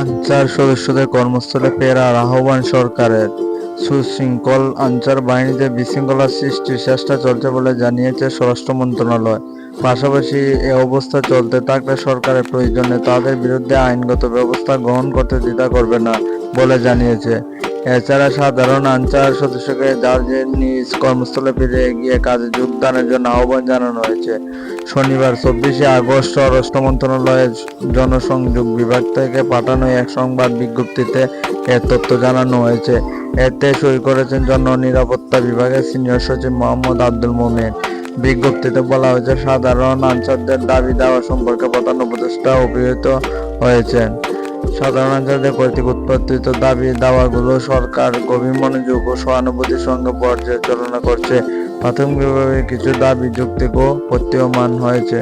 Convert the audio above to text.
Answer সদস্যদের কর্মস্থলে ফেরার আহ্বান সরকারের। সুশৃঙ্খল আনসার বাহিনীতে বিশৃঙ্খলা সৃষ্টির চেষ্টা চলছে বলে জানিয়েছে স্বরাষ্ট্র মন্ত্রণালয়। পাশাপাশি এ অবস্থা চলতে থাকলে সরকারের প্রয়োজনে তাদের বিরুদ্ধে আইনগত ব্যবস্থা গ্রহণ করতে দ্বিধা করবে না বলে জানিয়েছে। এছাড়া সাধারণ আনসার সদস্যকে যার যে নিজ কর্মস্থলে ফিরে গিয়ে কাজে যোগদানের জন্য আহ্বান জানানো হয়েছে। শনিবার চব্বিশে আগস্ট স্বরাষ্ট্র মন্ত্রণালয়ের জনসংযোগ বিভাগ থেকে পাঠানো এক সংবাদ বিজ্ঞপ্তিতে এ তথ্য জানানো হয়েছে। এতে সই করেছেন জননিরাপত্তা বিভাগের সিনিয়র সচিব মোহাম্মদ আব্দুল মোমেন। বিজ্ঞপ্তিতে বলা হয়েছে, সাধারণ আনসারদের দাবি দেওয়া সম্পর্কে প্রধান উপদেষ্টা অভিহিত হয়েছেন। সাধারণ আনসারদের কর্তৃক উৎপাদিত দাবি দাওয়াগুলো সরকার গভীর মনোযোগ ও সহানুভূতির সঙ্গে পর্যালোচনা করছে। প্রাথমিকভাবে কিছু দাবি যৌক্তিক ও প্রতীয়মান হয়েছে।